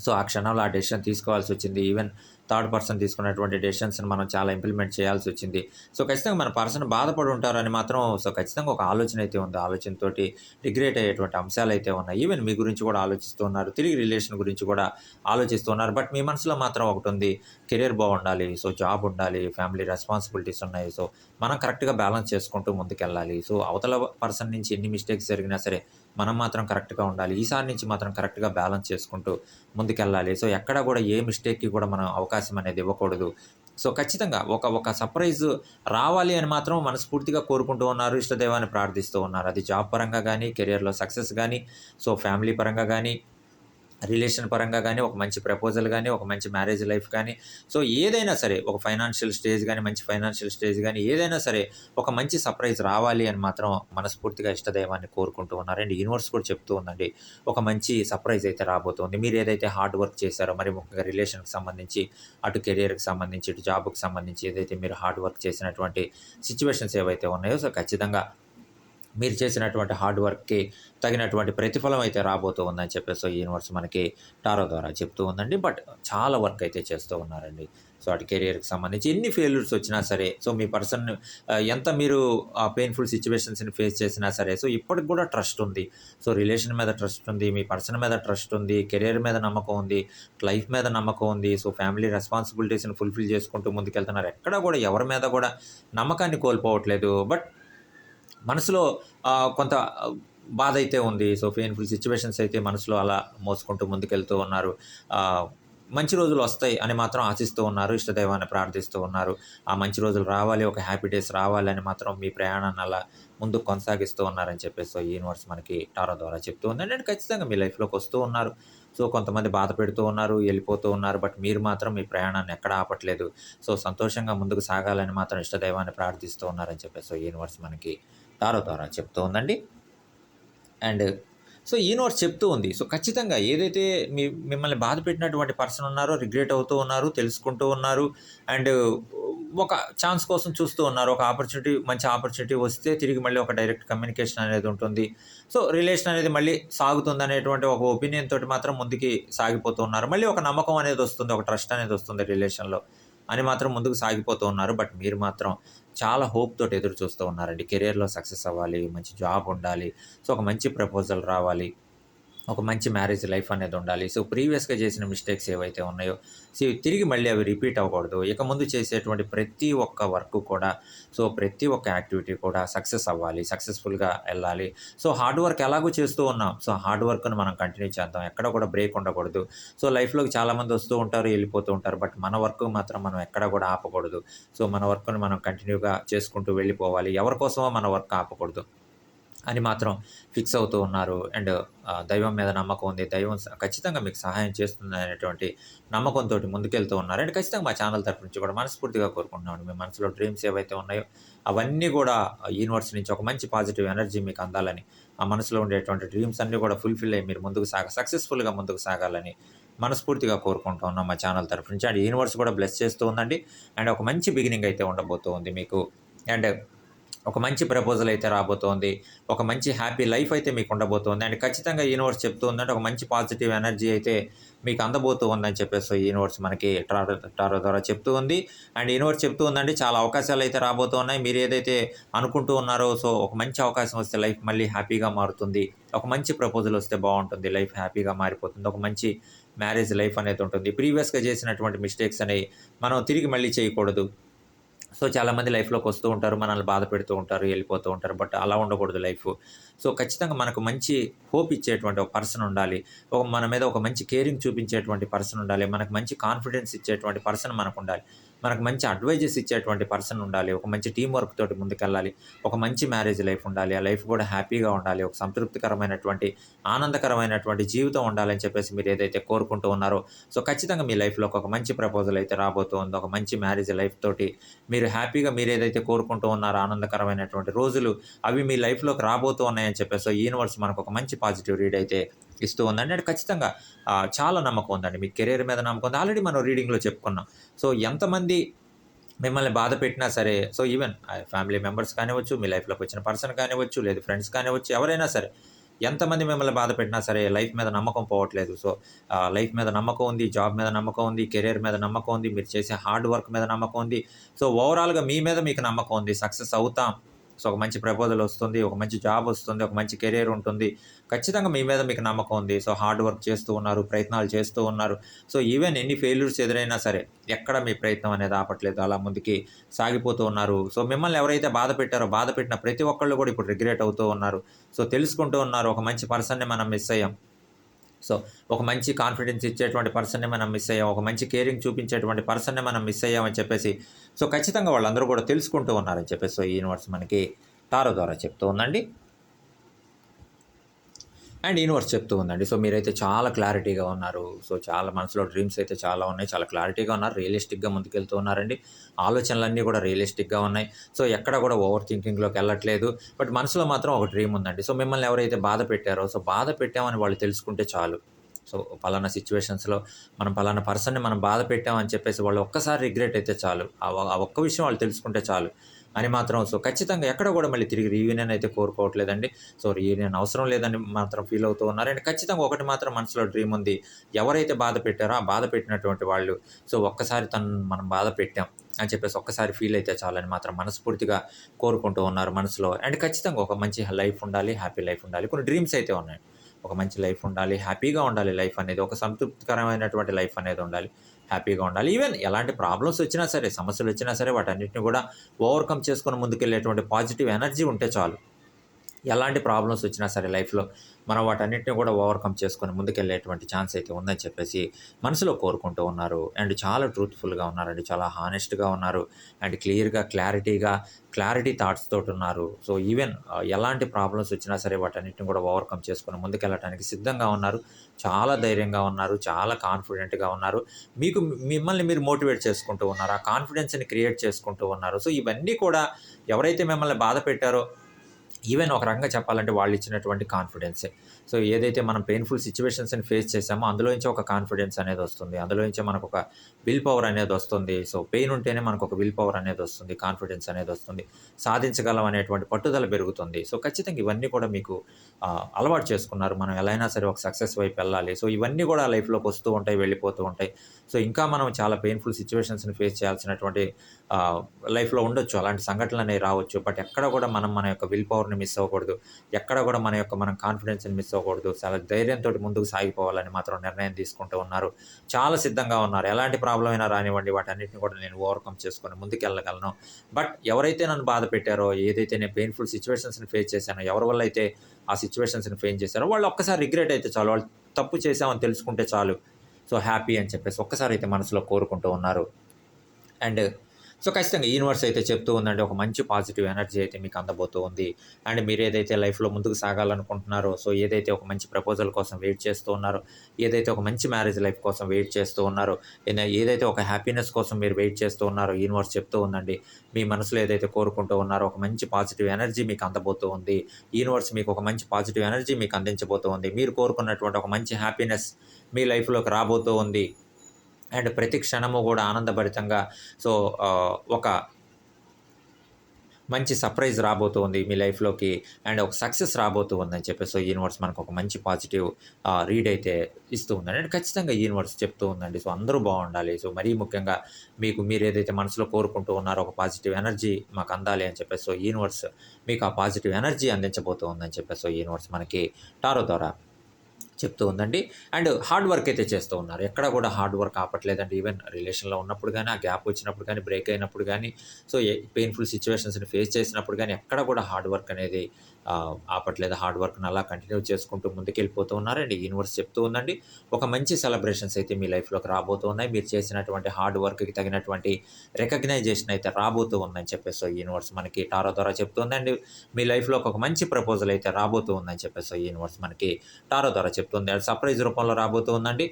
సో ఆ క్షణంలో ఆ డెసిషన్ తీసుకోవాల్సి వచ్చింది. ఈవెన్ థర్డ్ పర్సన్ తీసుకున్నటువంటి డెసిషన్స్ని మనం చాలా ఇంప్లిమెంట్ చేయాల్సి వచ్చింది. సో ఖచ్చితంగా మన పర్సన్ బాధపడి ఉంటారని మాత్రం సో ఖచ్చితంగా ఒక ఆలోచన అయితే ఉంది. ఆలోచనతోటి రిగ్రెట్ అయ్యేటువంటి అంశాలు అయితే ఉన్నాయి. ఈవెన్ మీ గురించి కూడా ఆలోచిస్తూ ఉన్నారు. తిరిగి రిలేషన్ గురించి కూడా ఆలోచిస్తూ ఉన్నారు. బట్ మీ మనసులో మాత్రం ఒకటి ఉంది. కెరీర్ బాగుండాలి. సో జాబ్ ఉండాలి. ఫ్యామిలీ రెస్పాన్సిబిలిటీస్ ఉన్నాయి. సో మనం కరెక్ట్గా బ్యాలెన్స్ చేసుకుంటూ ముందుకెళ్ళాలి. సో అవతల పర్సన్ నుంచి ఎన్ని మిస్టేక్స్ జరిగినా సరే మనం మాత్రం కరెక్ట్గా ఉండాలి. ఈసారి నుంచి మాత్రం కరెక్ట్గా బ్యాలెన్స్ చేసుకుంటూ ముందుకెళ్ళాలి. సో ఎక్కడ కూడా ఏ మిస్టేక్కి కూడా మనం అవకాశం అనేది ఇవ్వకూడదు. సో ఖచ్చితంగా ఒక ఒక సర్ప్రైజ్ రావాలి అని మాత్రం మనస్ఫూర్తిగా కోరుకుంటూ ఉన్నారు. ఇష్టదేవాన్ని ప్రార్థిస్తూ ఉన్నారు. అది జాబ్ పరంగా కానీ కెరియర్లో సక్సెస్ కానీ సో ఫ్యామిలీ పరంగా కానీ రిలేషన్ పరంగా కానీ ఒక మంచి ప్రపోజల్ కానీ ఒక మంచి మ్యారేజ్ లైఫ్ కానీ సో ఏదైనా సరే ఒక ఫైనాన్షియల్ స్టేజ్ కానీ మంచి ఫైనాన్షియల్ స్టేజ్ కానీ ఏదైనా సరే ఒక మంచి సర్ప్రైజ్ రావాలి అని మాత్రం మనస్ఫూర్తిగా ఇష్టదైవాన్ని కోరుకుంటూ ఉన్నారు. అండ్ యూనివర్స్ కూడా చెప్తూ ఉందండి ఒక మంచి సర్ప్రైజ్ అయితే రాబోతోంది. మీరు ఏదైతే హార్డ్ వర్క్ చేశారో మరి ముఖ్యంగా రిలేషన్కి సంబంధించి అటు కెరియర్కి సంబంధించి ఇటు జాబ్కి సంబంధించి ఏదైతే మీరు హార్డ్ వర్క్ చేసినటువంటి సిచ్యువేషన్స్ ఏవైతే ఉన్నాయో సో ఖచ్చితంగా మీరు చేసినటువంటి హార్డ్ వర్క్కి తగినటువంటి ప్రతిఫలం అయితే రాబోతూ ఉందని చెప్పేసి యూనివర్స్ మనకి టారో ద్వారా చెప్తూ ఉందండి. బట్ చాలా వర్క్ అయితే చేస్తూ ఉన్నారండి. సో అటు కెరియర్కి సంబంధించి ఎన్ని ఫెయిల్యూర్స్ వచ్చినా సరే సో మీ పర్సన్ ఎంత మీరు ఆ పెయిన్ఫుల్ సిచ్యువేషన్స్ని ఫేస్ చేసినా సరే సో ఇప్పటికి కూడా ట్రస్ట్ ఉంది. సో రిలేషన్ మీద ట్రస్ట్ ఉంది మీ పర్సన్ మీద ట్రస్ట్ ఉంది కెరియర్ మీద నమ్మకం ఉంది లైఫ్ మీద నమ్మకం ఉంది సో ఫ్యామిలీ రెస్పాన్సిబిలిటీస్ని ఫుల్ఫిల్ చేసుకుంటూ ముందుకెళ్తున్నారు. ఎక్కడ కూడా ఎవరి మీద కూడా నమ్మకాన్ని కోల్పోవట్లేదు. బట్ మనసులో కొంత బాధ అయితే ఉంది. సో పెయిన్ఫుల్ సిచ్యువేషన్స్ అయితే మనసులో అలా మోసుకుంటూ ముందుకెళ్తూ ఉన్నారు. మంచి రోజులు వస్తాయి అని మాత్రం ఆశిస్తూ ఉన్నారు. ఇష్టదైవాన్ని ప్రార్థిస్తూ ఉన్నారు. ఆ మంచి రోజులు రావాలి ఒక హ్యాపీ డేస్ రావాలి అని మాత్రం మీ ప్రయాణాన్ని అలా ముందుకు కొనసాగిస్తూ ఉన్నారని చెప్పేసి సో యూనివర్స్ మనకి టారో ద్వారా చెప్తూ ఉంది. అండ్ ఖచ్చితంగా మీ లైఫ్లోకి వస్తూ ఉన్నారు. సో కొంతమంది బాధ పెడుతూ ఉన్నారు వెళ్ళిపోతూ ఉన్నారు. బట్ మీరు మాత్రం మీ ప్రయాణాన్ని ఎక్కడ ఆపట్లేదు. సో సంతోషంగా ముందుకు సాగాలని మాత్రం ఇష్టదైవాన్ని ప్రార్థిస్తూ ఉన్నారని చెప్పేసి సో యూనివర్స్ మనకి టారో ద్వారా చెప్తూ ఉందండి. అండ్ సో యూనివర్స్ చెప్తూ ఉంది. సో ఖచ్చితంగా ఏదైతే మీ మిమ్మల్ని బాధ పెట్టినటువంటి పర్సన్ ఉన్నారో రిగ్రెట్ అవుతూ ఉన్నారు తెలుసుకుంటూ ఉన్నారు అండ్ ఒక ఛాన్స్ కోసం చూస్తూ ఉన్నారు. ఒక ఆపర్చునిటీ మంచి ఆపర్చునిటీ వస్తే తిరిగి మళ్ళీ ఒక డైరెక్ట్ కమ్యూనికేషన్ అనేది ఉంటుంది. సో రిలేషన్ అనేది మళ్ళీ సాగుతుంది అనేటువంటి ఒక ఒపీనియన్ తోటి మాత్రం ముందుకి సాగిపోతూ ఉన్నారు. మళ్ళీ ఒక నమ్మకం అనేది వస్తుంది ఒక ట్రస్ట్ అనేది వస్తుంది రిలేషన్లో. అని మాత్రం ముందుకు సాగిపోతూ ఉన్నారు. బట్ మీరు మాత్రం చాలా హోప్ తోటి ఎదురు చూస్తూ ఉన్నారండి. కెరియర్లో సక్సెస్ అవ్వాలి మంచి జాబ్ ఉండాలి. సో ఒక మంచి ప్రపోజల్ రావాలి. ఒక మంచి మ్యారేజ్ లైఫ్ అనేది ఉండాలి. సో ప్రీవియస్గా చేసిన మిస్టేక్స్ ఏవైతే ఉన్నాయో సో తిరిగి మళ్ళీ అవి రిపీట్ అవ్వకూడదు. ఇక ముందు చేసేటువంటి ప్రతి ఒక్క వర్క్ కూడా సో ప్రతి ఒక్క యాక్టివిటీ కూడా సక్సెస్ అవ్వాలి. సక్సెస్ఫుల్గా వెళ్ళాలి. సో హార్డ్ వర్క్ ఎలాగో చేస్తూ ఉన్నాం. సో హార్డ్ వర్క్ను మనం కంటిన్యూ చేద్దాం. ఎక్కడ కూడా బ్రేక్ ఉండకూడదు. సో లైఫ్లోకి చాలామంది వస్తూ ఉంటారు వెళ్ళిపోతూ ఉంటారు. బట్ మన వర్క్ మాత్రం మనం ఎక్కడ కూడా ఆపకూడదు. సో మన వర్క్ను మనం కంటిన్యూగా చేసుకుంటూ వెళ్ళిపోవాలి. ఎవరి కోసమో మన వర్క్ ఆపకూడదు. అని మాత్రం ఫిక్స్ అవుతూ ఉన్నారు. అండ్ దైవం మీద నమ్మకం ఉంది. దైవం ఖచ్చితంగా మీకు సహాయం చేస్తుంది అనేటువంటి నమ్మకంతో ముందుకెళ్తూ ఉన్నారు. అండ్ ఖచ్చితంగా మా ఛానల్ తరపు నుంచి కూడా మనస్ఫూర్తిగా కోరుకుంటున్నాను. మీ మనసులో డ్రీమ్స్ ఏవైతే ఉన్నాయో అవన్నీ కూడా యూనివర్స్ నుంచి ఒక మంచి పాజిటివ్ ఎనర్జీ మీకు అందాలని ఆ మనసులో ఉండేటువంటి డ్రీమ్స్ అన్నీ కూడా ఫుల్ఫిల్ అయ్యి మీరు ముందుకు సాగ సక్సెస్ఫుల్గా ముందుకు సాగాలని మనస్ఫూర్తిగా కోరుకుంటూ ఉన్నాం మా ఛానల్ తరపు నుంచి. అండ్ యూనివర్స్ కూడా బ్లెస్ చేస్తూ ఉందండి. అండ్ ఒక మంచి బిగినింగ్ అయితే ఉండబోతోంది మీకు. అండ్ ఒక మంచి ప్రపోజల్ అయితే రాబోతోంది. ఒక మంచి హ్యాపీ లైఫ్ అయితే మీకు ఉండబోతోంది. అండ్ ఖచ్చితంగా యూనివర్స్ చెప్తూ ఉందంటే ఒక మంచి పాజిటివ్ ఎనర్జీ అయితే మీకు అందబోతూ ఉందని చెప్పేసి యూనివర్స్ మనకి టారో టారో ద్వారా చెప్తూ ఉంది. అండ్ యూనివర్స్ చెప్తూ ఉందండి చాలా అవకాశాలు అయితే రాబోతూ ఉన్నాయి మీరు ఏదైతే అనుకుంటూ ఉన్నారో సో ఒక మంచి అవకాశం వస్తే లైఫ్ మళ్ళీ హ్యాపీగా మారుతుంది. ఒక మంచి ప్రపోజల్ వస్తే బాగుంటుంది. లైఫ్ హ్యాపీగా మారిపోతుంది. ఒక మంచి మ్యారేజ్ లైఫ్ అనేది ఉంటుంది. ప్రీవియస్గా చేసినటువంటి మిస్టేక్స్ అనేవి మనం తిరిగి మళ్ళీ చేయకూడదు. సో చాలామంది లైఫ్లోకి వస్తూ ఉంటారు మనల్ని బాధ పెడుతూ ఉంటారు వెళ్ళిపోతూ ఉంటారు బట్ అలా ఉండకూడదు లైఫ్ సో ఖచ్చితంగా మనకు మంచి హోప్ ఇచ్చేటువంటి ఒక పర్సన్ ఉండాలి. ఒక మన మీద ఒక మంచి కేరింగ్ చూపించేటువంటి పర్సన్ ఉండాలి. మనకు మంచి కాన్ఫిడెన్స్ ఇచ్చేటువంటి పర్సన్ మనకు ఉండాలి. మనకు మంచి అడ్వైజెస్ ఇచ్చేటువంటి పర్సన్ ఉండాలి. ఒక మంచి టీం వర్క్ తోటి ముందుకెళ్ళాలి. ఒక మంచి మ్యారేజ్ లైఫ్ ఉండాలి. ఆ లైఫ్ కూడా హ్యాపీగా ఉండాలి. ఒక సంతృప్తికరమైనటువంటి ఆనందకరమైనటువంటి జీవితం ఉండాలని చెప్పేసి మీరు ఏదైతే కోరుకుంటూ ఉన్నారో సో ఖచ్చితంగా మీ లైఫ్లో ఒక మంచి ప్రపోజల్ అయితే రాబోతోంది. ఒక మంచి మ్యారేజ్ లైఫ్ తోటి మీరు హ్యాపీగా మీరు ఏదైతే కోరుకుంటూ ఉన్నారో ఆనందకరమైనటువంటి రోజులు అవి మీ లైఫ్లోకి రాబోతూ ఉన్నాయని చెప్పేసి యూనివర్స్ మనకు ఒక మంచి పాజిటివ్ రీడ్ అయితే ఇస్తూ ఉందండి. అంటే ఖచ్చితంగా చాలా నమ్మకం ఉందండి. మీ కెరీర్ మీద నమ్మకం ఉంది. ఆల్రెడీ మనం రీడింగ్లో చెప్పుకున్నాం. సో ఎంతమంది మిమ్మల్ని బాధ పెట్టినా సరే సో ఈవెన్ ఫ్యామిలీ మెంబర్స్ కానివ్వచ్చు మీ లైఫ్లోకి వచ్చిన పర్సన్ కానివ్వచ్చు లేదు ఫ్రెండ్స్ కానివ్వచ్చు ఎవరైనా సరే ఎంతమంది మిమ్మల్ని బాధ పెట్టినా సరే లైఫ్ మీద నమ్మకం పోవట్లేదు. సో లైఫ్ మీద నమ్మకం ఉంది జాబ్ మీద నమ్మకం ఉంది కెరీర్ మీద నమ్మకం ఉంది మీరు చేసే హార్డ్ వర్క్ మీద నమ్మకం ఉంది. సో ఓవరాల్గా మీ మీద మీకు నమ్మకం ఉంది. సక్సెస్ అవుతాం. సో ఒక మంచి ప్రపోజల్ వస్తుంది ఒక మంచి జాబ్ వస్తుంది ఒక మంచి కెరీర్ ఉంటుంది. ఖచ్చితంగా మీ మీద మీకు నమ్మకం ఉంది. సో హార్డ్ వర్క్ చేస్తూ ఉన్నారు ప్రయత్నాలు చేస్తూ ఉన్నారు. సో ఈవెన్ ఎన్ని ఫెయిల్యూర్స్ ఎదురైనా సరే ఎక్కడ మీ ప్రయత్నం అనేది ఆపట్లేదు. అలా ముందుకి సాగిపోతూ ఉన్నారు. సో మిమ్మల్ని ఎవరైతే బాధ పెట్టారో బాధ పెట్టిన ప్రతి ఒక్కళ్ళు కూడా ఇప్పుడు రిగ్రెట్ అవుతూ ఉన్నారు. సో తెలుసుకుంటూ ఉన్నారు. ఒక మంచి పర్సన్ని మనం మిస్ అయ్యాం. సో ఒక మంచి కాన్ఫిడెన్స్ ఇచ్చేటువంటి పర్సన్ని మనం మిస్ అయ్యాం. ఒక మంచి కేరింగ్ చూపించేటువంటి పర్సన్ని మనం మిస్ అయ్యామని చెప్పేసి సో ఖచ్చితంగా వాళ్ళందరూ కూడా తెలుసుకుంటూ ఉన్నారని చెప్పేసి సో ఈ యూనివర్స్ మనకి టారో ద్వారా చెప్తూ ఉందండి. అండ్ యూనివర్స్ చెప్తూ ఉందండి. సో మీరైతే చాలా క్లారిటీగా ఉన్నారు. సో చాలా మనసులో డ్రీమ్స్ అయితే చాలా ఉన్నాయి. చాలా క్లారిటీగా ఉన్నారు. రియలిస్టిక్గా ముందుకెళ్తూ ఉన్నారండి. ఆలోచనలన్నీ కూడా రియలిస్టిక్గా ఉన్నాయి. సో ఎక్కడ కూడా ఓవర్ థింకింగ్లోకి వెళ్ళట్లేదు. బట్ మనసులో మాత్రం ఒక డ్రీమ్ ఉందండి. సో మిమ్మల్ని ఎవరైతే బాధ పెట్టారో సో బాధ పెట్టామని వాళ్ళు తెలుసుకుంటే చాలు. సో పలానా సిచ్యువేషన్స్లో మనం పలానా పర్సన్ని మనం బాధ పెట్టామని చెప్పేసి వాళ్ళు ఒక్కసారి రిగ్రెట్ అయితే చాలు. ఆ ఆ ఒక్క విషయం వాళ్ళు తెలుసుకుంటే చాలు. అని మాత్రం సో ఖచ్చితంగా ఎక్కడ కూడా మళ్ళీ తిరిగి రీయూనియన్ అయితే కోరుకోవట్లేదండి. సో రీయూనియన్ అవసరం లేదని మాత్రం ఫీల్ అవుతూ ఉన్నారు. అండ్ ఖచ్చితంగా ఒకటి మాత్రం మనసులో డ్రీమ్ ఉంది. ఎవరైతే బాధ పెట్టారో ఆ బాధ పెట్టినటువంటి వాళ్ళు సో ఒక్కసారి తను మనం బాధ పెట్టాం అని చెప్పేసి ఒక్కసారి ఫీల్ అయితే చాలని మాత్రం మనస్ఫూర్తిగా కోరుకుంటూ ఉన్నారు మనసులో. అండ్ ఖచ్చితంగా ఒక మంచి లైఫ్ ఉండాలి హ్యాపీ లైఫ్ ఉండాలి. కొన్ని డ్రీమ్స్ అయితే ఉన్నాయి. ఒక మంచి లైఫ్ ఉండాలి హ్యాపీగా ఉండాలి లైఫ్ అనేది. ఒక సంతృప్తికరమైనటువంటి లైఫ్ అనేది ఉండాలి. హ్యాపీగా ఉండాలి. ఈవెన్ ఎలాంటి ప్రాబ్లమ్స్ వచ్చినా సరే సమస్యలు వచ్చినా సరే వాటన్నిటిని కూడా ఓవర్కమ్ చేసుకుని ముందుకెళ్ళేటువంటి పాజిటివ్ ఎనర్జీ ఉంటే చాలు. ఎలాంటి ప్రాబ్లమ్స్ వచ్చినా సరే లైఫ్లో మనం వాటన్నిటిని కూడా ఓవర్కమ్ చేసుకొని ముందుకెళ్ళేటువంటి ఛాన్స్ అయితే ఉందని చెప్పేసి మనసులో కోరుకుంటూ ఉన్నారు. అండ్ చాలా ట్రూత్ఫుల్గా ఉన్నారండి. చాలా హానెస్ట్గా ఉన్నారు. అండ్ క్లియర్గా క్లారిటీగా క్లారిటీ థాట్స్ తోటి ఉన్నారు. సో ఈవెన్ ఎలాంటి ప్రాబ్లమ్స్ వచ్చినా సరే వాటన్నిటిని కూడా ఓవర్కమ్ చేసుకొని ముందుకెళ్ళడానికి సిద్ధంగా ఉన్నారు. చాలా ధైర్యంగా ఉన్నారు. చాలా కాన్ఫిడెంట్గా ఉన్నారు. మీకు మిమ్మల్ని మీరు మోటివేట్ చేసుకుంటూ ఉన్నారు. ఆ కాన్ఫిడెన్స్ని క్రియేట్ చేసుకుంటూ ఉన్నారు. సో ఇవన్నీ కూడా ఎవరైతే మిమ్మల్ని బాధ పెట్టారో ఈవెన్ ఒక రకంగా చెప్పాలంటే వాళ్ళు ఇచ్చినటువంటి కాన్ఫిడెన్సే సో ఏదైతే మనం పెయిన్ఫుల్ సిచ్యువేషన్స్ని ఫేస్ చేసామో అందులో నుంచి ఒక కాన్ఫిడెన్స్ అనేది వస్తుంది. అందులో నుంచి మనకు ఒక విల్ పవర్ అనేది వస్తుంది. సో పెయిన్ ఉంటేనే మనకు ఒక విల్ పవర్ అనేది వస్తుంది కాన్ఫిడెన్స్ అనేది వస్తుంది. సాధించగలం అనేటువంటి పట్టుదల పెరుగుతుంది. సో ఖచ్చితంగా ఇవన్నీ కూడా మీకు అలవాటు చేసుకున్నారు. మనం ఎలా అయినా సరే ఒక సక్సెస్ వైపు వెళ్ళాలి. సో ఇవన్నీ కూడా లైఫ్లోకి వస్తూ ఉంటాయి వెళ్ళిపోతూ ఉంటాయి. సో ఇంకా మనం చాలా పెయిన్ఫుల్ సిచ్యువేషన్స్ని ఫేస్ చేయాల్సినటువంటి లైఫ్లో ఉండొచ్చు. అలాంటి సంఘటనలు అనేవి రావచ్చు. బట్ ఎక్కడ కూడా మనం మన యొక్క విల్ పవర్ని మిస్ అవ్వకూడదు. ఎక్కడ కూడా మన యొక్క మనం కాన్ఫిడెన్స్ని మిస్ పట్టించుకోకూడదు చాలా ధైర్యంతో ముందుకు సాగిపోవాలని మాత్రం నిర్ణయం తీసుకుంటూ ఉన్నారు. చాలా సిద్ధంగా ఉన్నారు. ఎలాంటి ప్రాబ్లం అయినా రానివ్వండి. వాటన్నిటిని కూడా నేను ఓవర్కమ్ చేసుకొని ముందుకు వెళ్ళగలను బట్ ఎవరైతే నన్ను బాధ పెట్టారో ఏదైతే నేను పెయిన్ఫుల్ సిచ్యువేషన్స్ని ఫేస్ చేశానో ఎవరి వల్ల అయితే ఆ సిచ్యువేషన్స్ని ఫేస్ చేశారో వాళ్ళు ఒక్కసారి రిగ్రెట్ అయితే చాలు. వాళ్ళు తప్పు చేశామని తెలుసుకుంటే చాలు. సో హ్యాపీ అని చెప్పేసి ఒక్కసారి అయితే మనసులో కోరుకుంటూ ఉన్నారు. అండ్ సో ఖచ్చితంగా యూనివర్స్ అయితే చెప్తూ ఉందండి. ఒక మంచి పాజిటివ్ ఎనర్జీ అయితే మీకు అందబోతూ ఉంది. అండ్ మీరు ఏదైతే లైఫ్లో ముందుకు సాగాలనుకుంటున్నారో సో ఏదైతే ఒక మంచి ప్రపోజల్ కోసం వెయిట్ చేస్తూ ఉన్నారో ఏదైతే ఒక మంచి మ్యారేజ్ లైఫ్ కోసం వెయిట్ చేస్తూ ఉన్నారో ఏదైతే ఒక హ్యాపీనెస్ కోసం మీరు వెయిట్ చేస్తూ ఉన్నారో యూనివర్స్ చెప్తూ ఉందండి. మీ మనసులో ఏదైతే కోరుకుంటూ ఉన్నారో ఒక మంచి పాజిటివ్ ఎనర్జీ మీకు అందబోతూ ఉంది. యూనివర్స్ మీకు ఒక మంచి పాజిటివ్ ఎనర్జీ మీకు అందించబోతూ ఉంది. మీరు కోరుకున్నటువంటి ఒక మంచి హ్యాపీనెస్ మీ లైఫ్లోకి రాబోతూ ఉంది. అండ్ ప్రతి క్షణము కూడా ఆనందభరితంగా. సో ఒక మంచి సర్ప్రైజ్ రాబోతుంది మీ లైఫ్లోకి. అండ్ ఒక సక్సెస్ రాబోతూ ఉందని చెప్పేసి సో యూనివర్స్ మనకు ఒక మంచి పాజిటివ్ రీడ్ అయితే ఇస్తూ ఉందండి. అండ్ ఖచ్చితంగా యూనివర్స్ చెప్తూ ఉందండి. సో అందరూ బాగుండాలి. సో మరీ ముఖ్యంగా మీకు మీరు ఏదైతే మనసులో కోరుకుంటూ ఉన్నారో ఒక పాజిటివ్ ఎనర్జీ మాకు అందాలి అని చెప్పేసి సో యూనివర్స్ మీకు ఆ పాజిటివ్ ఎనర్జీ అందించబోతుందని చెప్పేసి సో యూనివర్స్ మనకి టారో ద్వారా చెప్తూ ఉందండి. అండ్ హార్డ్ వర్క్ అయితే చేస్తూ ఉన్నారు. ఎక్కడ కూడా హార్డ్ వర్క్ ఆపట్లేదండి. ఈవెన్ రిలేషన్లో ఉన్నప్పుడు కానీ ఆ గ్యాప్ వచ్చినప్పుడు కానీ బ్రేక్ అయినప్పుడు కానీ సో పెయిన్ఫుల్ సిచ్యువేషన్స్ని ఫేస్ చేసినప్పుడు కానీ ఎక్కడ కూడా హార్డ్ వర్క్ అనేది ఆపట్లేదు హార్డ్ వర్క్ని అలా కంటిన్యూ చేసుకుంటూ ముందుకెళ్ళిపోతూ ఉన్నారు అండ్ యూనివర్స్ చెప్తూ ఉందండి. ఒక మంచి సెలబ్రేషన్స్ అయితే మీ లైఫ్లోకి రాబోతూ ఉన్నాయి. మీరు చేసినటువంటి హార్డ్ వర్క్కి తగినటువంటి రికగ్నైజేషన్ అయితే రాబోతూ ఉందని చెప్పేసి సో యూనివర్స్ మనకి టారో ద్వారా చెప్తుందండి మీ లైఫ్లో ఒక మంచి ప్రపోజల్ అయితే రాబోతూ ఉందని చెప్పేసి సో యూనివర్స్ మనకి టారో ద్వారా చెప్తుంది అది సర్ప్రైజ్ రూపంలో రాబోతూ ఉందండి.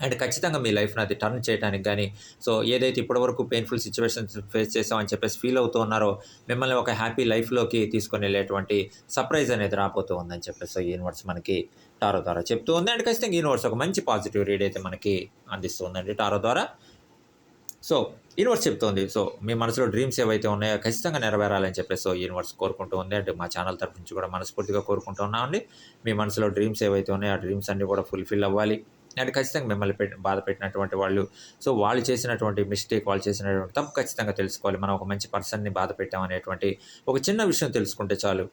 అండ్ ఖచ్చితంగా మీ లైఫ్ని అది టర్న్ చేయడానికి కానీ సో ఏదైతే ఇప్పటివరకు పెయిన్ఫుల్ సిచ్యువేషన్స్ ఫేస్ చేసామని చెప్పేసి ఫీల్ అవుతూ ఉన్నారో మిమ్మల్ని ఒక హ్యాపీ లైఫ్లోకి తీసుకొని వెళ్ళేటువంటి సర్ప్రైజ్ అనేది రాబోతూ ఉందని చెప్పేసి యూనివర్స్ మనకి టారో ద్వారా చెప్తూ ఉంది. అండ్ ఖచ్చితంగా యూనివర్స్ ఒక మంచి పాజిటివ్ రీడ్ అయితే మనకి అందిస్తుందండి టారో ద్వారా. సో యూనివర్స్ చెప్తోంది. సో మీ మనసులో డ్రీమ్స్ ఏవైతే ఉన్నాయో ఖచ్చితంగా నెరవేరాలని చెప్పేసి సో యూనివర్స్ కోరుకుంటూ ఉంది. అంటే మా ఛానల్ తరఫు నుంచి కూడా మనస్ఫూర్తిగా కోరుకుంటూ ఉన్నామండి. మీ మనసులో డ్రీమ్స్ ఏవైతే ఉన్నాయో ఆ డ్రీమ్స్ అన్నీ కూడా ఫుల్ఫిల్ అవ్వాలి. అండ్ ఖచ్చితంగా మిమ్మల్ని పెట్టి బాధ పెట్టినటువంటి వాళ్ళు. సో వాళ్ళు చేసినటువంటి మిస్టేక్ వాళ్ళు చేసినటువంటి తప్పు ఖచ్చితంగా తెలుసుకోవాలి. మనం ఒక మంచి పర్సన్ని బాధ పెట్టామనేటువంటి ఒక చిన్న విషయం తెలుసుకుంటే చాలు.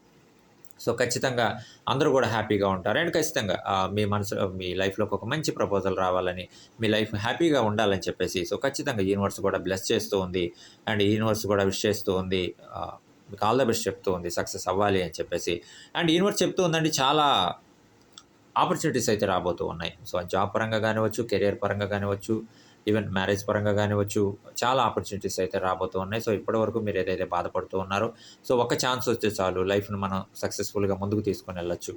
సో ఖచ్చితంగా అందరూ కూడా హ్యాపీగా ఉంటారు. అండ్ ఖచ్చితంగా మీ మనసు మీ లైఫ్లోకి ఒక మంచి ప్రపోజల్ రావాలని మీ లైఫ్ హ్యాపీగా ఉండాలని చెప్పేసి సో ఖచ్చితంగా యూనివర్స్ కూడా బ్లెస్ చేస్తూ ఉంది. అండ్ యూనివర్స్ కూడా విష్ చేస్తూ ఉంది. మీకు ఆల్ ద బెస్ట్ చెప్తూ ఉంది. సక్సెస్ అవ్వాలి అని చెప్పేసి. అండ్ యూనివర్స్ చెప్తూ ఉందండి చాలా ఆపర్చునిటీస్ అయితే రాబోతూ ఉన్నాయి. సో జాబ్ పరంగా కానివచ్చు కెరియర్ పరంగా కానివచ్చు ఈవెన్ మ్యారేజ్ పరంగా కానివచ్చు చాలా ఆపర్చునిటీస్ అయితే రాబోతూ ఉన్నాయి. సో ఇప్పటివరకు మీరు ఏదైతే బాధపడుతూ ఉన్నారో సో ఒక ఛాన్స్ వస్తే చాలు లైఫ్ను మనం సక్సెస్ఫుల్గా ముందుకు తీసుకొని వెళ్ళొచ్చు.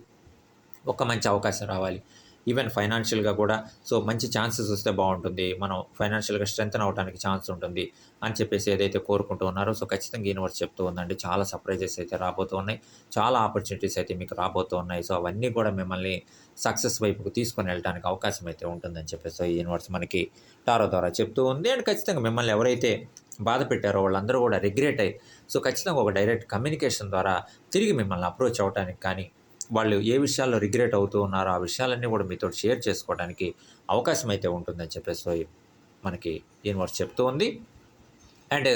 ఒక మంచి అవకాశం రావాలి. ఈవెన్ ఫైనాన్షియల్గా కూడా. సో మంచి ఛాన్సెస్ వస్తే బాగుంటుంది. మనం ఫైనాన్షియల్గా స్ట్రెంగ్త్ అవడానికి ఛాన్స్ ఉంటుంది అని చెప్పేసి ఏదైతే కోరుకుంటూ ఉన్నారో సో ఖచ్చితంగా యూనివర్స్ చెప్తూ ఉందండి. చాలా సర్ప్రైజెస్ అయితే రాబోతూ ఉన్నాయి. చాలా ఆపర్చునిటీస్ అయితే మీకు రాబోతూ ఉన్నాయి. సో అవన్నీ కూడా మిమ్మల్ని సక్సెస్ వైపుకు తీసుకొని వెళ్ళడానికి అవకాశం అయితే ఉంటుందని చెప్పేసి ఈ యూనివర్స్ మనకి టారో ద్వారా చెప్తూ ఉంది. అండ్ ఖచ్చితంగా మిమ్మల్ని ఎవరైతే బాధ పెట్టారో వాళ్ళందరూ కూడా రిగ్రెట్ అయ్యి సో ఖచ్చితంగా ఒక డైరెక్ట్ కమ్యూనికేషన్ ద్వారా తిరిగి మిమ్మల్ని అప్రోచ్ అవ్వడానికి కానీ వాళ్ళు ఏ విషయాల్లో రిగ్రెట్ అవుతూ ఉన్నారో ఆ విషయాలన్నీ కూడా మీతో షేర్ చేసుకోవడానికి అవకాశం అయితే ఉంటుందని చెప్పేసి మనకి యూనివర్స్ చెప్తూ ఉంది. అండ్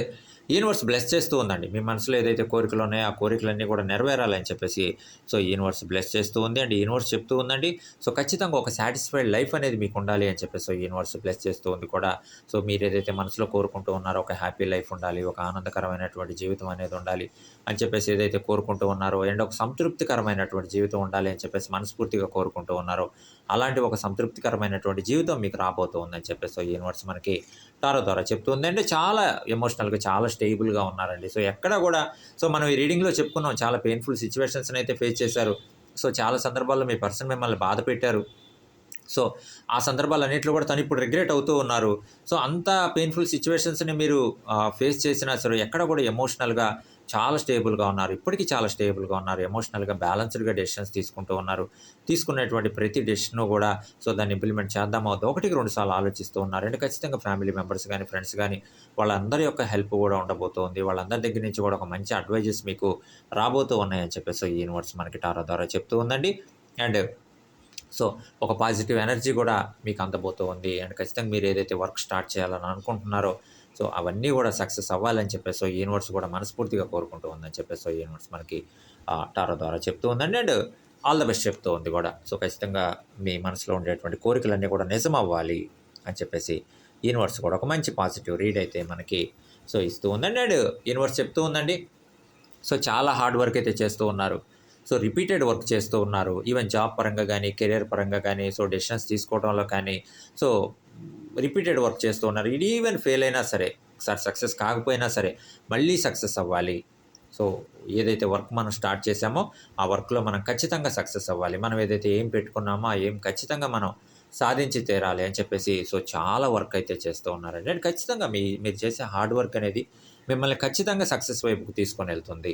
యూనివర్స్ బ్లెస్ చేస్తూ ఉందండి. మీ మనసులో ఏదైతే కోరికలు ఉన్నాయో ఆ కోరికలన్నీ కూడా నెరవేరాలని చెప్పేసి సో యూనివర్స్ బ్లెస్ చేస్తూ ఉంది. అండ్ యూనివర్స్ చెప్తూ ఉందండి సో ఖచ్చితంగా ఒక సాటిస్ఫైడ్ లైఫ్ అనేది మీకు ఉండాలి అని చెప్పేసి సో యూనివర్స్ బ్లెస్ చేస్తూ ఉంది కూడా. సో మీరు ఏదైతే మనసులో కోరుకుంటూ ఉన్నారో ఒక హ్యాపీ లైఫ్ ఉండాలి ఒక ఆనందకరమైనటువంటి జీవితం అనేది ఉండాలి అని చెప్పేసి ఏదైతే కోరుకుంటూ ఉన్నారో అండ్ ఒక సంతృప్తికరమైనటువంటి జీవితం ఉండాలి అని చెప్పేసి మనస్ఫూర్తిగా కోరుకుంటూ ఉన్నారో అలాంటి ఒక సంతృప్తికరమైనటువంటి జీవితం మీకు రాబోతుందని చెప్పేసి సో యూనివర్స్ మనకి టారో ద్వారా చెప్తుంది అంటే చాలా ఎమోషనల్గా చాలా స్టేబుల్గా ఉన్నారండి. సో ఎక్కడ కూడా సో మనం ఈ రీడింగ్లో చెప్పుకున్నాం చాలా పెయిన్ఫుల్ సిచ్యువేషన్స్ని అయితే ఫేస్ చేశారు. సో చాలా సందర్భాల్లో మీ పర్సన్ మిమ్మల్ని బాధ పెట్టారు. సో ఆ సందర్భాలన్నింటిలో కూడా తను ఇప్పుడు రిగ్రెట్ అవుతూ ఉన్నారు. సో అంత పెయిన్ఫుల్ సిచ్యువేషన్స్ని మీరు ఫేస్ చేసినా సరే ఎక్కడ కూడా ఎమోషనల్గా చాలా స్టేబుల్గా ఉన్నారు. ఇప్పటికీ చాలా స్టేబుల్గా ఉన్నారు. ఎమోషనల్గా బ్యాలెన్స్డ్గా డెసిషన్స్ తీసుకుంటూ ఉన్నారు. తీసుకునేటువంటి ప్రతి డెసిషన్ కూడా సో దాన్ని ఇంప్లిమెంట్ చేద్దాం. ఒకటికి రెండు సార్లు ఆలోచిస్తూ ఉన్నారు. అంటే ఖచ్చితంగా ఫ్యామిలీ మెంబర్స్ కానీ ఫ్రెండ్స్ కానీ వాళ్ళందరి యొక్క హెల్ప్ కూడా ఉండబోతోంది. వాళ్ళందరి దగ్గర నుంచి కూడా ఒక మంచి అడ్వైజెస్ మీకు రాబోతూ ఉన్నాయని చెప్పేసి ఈ యూనివర్స్ మనకి టారా ద్వారా చెప్తూ ఉందండి. అండ్ సో ఒక పాజిటివ్ ఎనర్జీ కూడా మీకు అందబోతూ ఉంది అండ్ ఖచ్చితంగా మీరు ఏదైతే వర్క్ స్టార్ట్ చేయాలని అనుకుంటున్నారో సో అవన్నీ కూడా సక్సెస్ అవ్వాలని చెప్పేసి సో యూనివర్స్ కూడా మనస్ఫూర్తిగా కోరుకుంటూ ఉందని చెప్పేసి సో యూనివర్స్ మనకి ఆ, టారో ద్వారా చెప్తూ ఉందండి. అండ్ ఆల్ ద బెస్ట్ చెప్తూ ఉంది కూడా. సో ఖచ్చితంగా మీ మనసులో ఉండేటువంటి కోరికలన్నీ కూడా నిజం అవ్వాలి అని చెప్పేసి యూనివర్స్ కూడా ఒక మంచి పాజిటివ్ రీడ్ అయితే మనకి సో ఇస్తూ ఉందండి. అండ్ యూనివర్స్ చెప్తూ ఉందండి సో చాలా హార్డ్ వర్క్ అయితే చేస్తూ ఉన్నారు. సో రిపీటెడ్ వర్క్ చేస్తూ ఉన్నారు. ఈవెన్ జాబ్ పరంగా కానీ కెరియర్ పరంగా కానీ సో డెసిషన్స్ తీసుకోవడంలో కానీ సో రిపీటెడ్ వర్క్ చేస్తూ ఉన్నారు. ఇది ఈవెన్ ఫెయిల్ అయినా సరే సార్ సక్సెస్ కాకపోయినా సరే మళ్ళీ సక్సెస్ అవ్వాలి. సో ఏదైతే వర్క్ మనం స్టార్ట్ చేసామో ఆ వర్క్లో మనం ఖచ్చితంగా సక్సెస్ అవ్వాలి. మనం ఏదైతే ఏం పెట్టుకున్నామో ఆ ఏం ఖచ్చితంగా మనం సాధించి తీరాలి అని చెప్పేసి సో చాలా వర్క్ అయితే చేస్తూ ఉన్నారండి. అండ్ ఖచ్చితంగా మీ మీరు చేసే హార్డ్ వర్క్ అనేది మిమ్మల్ని ఖచ్చితంగా సక్సెస్ వైపుకు తీసుకొని వెళ్తుంది.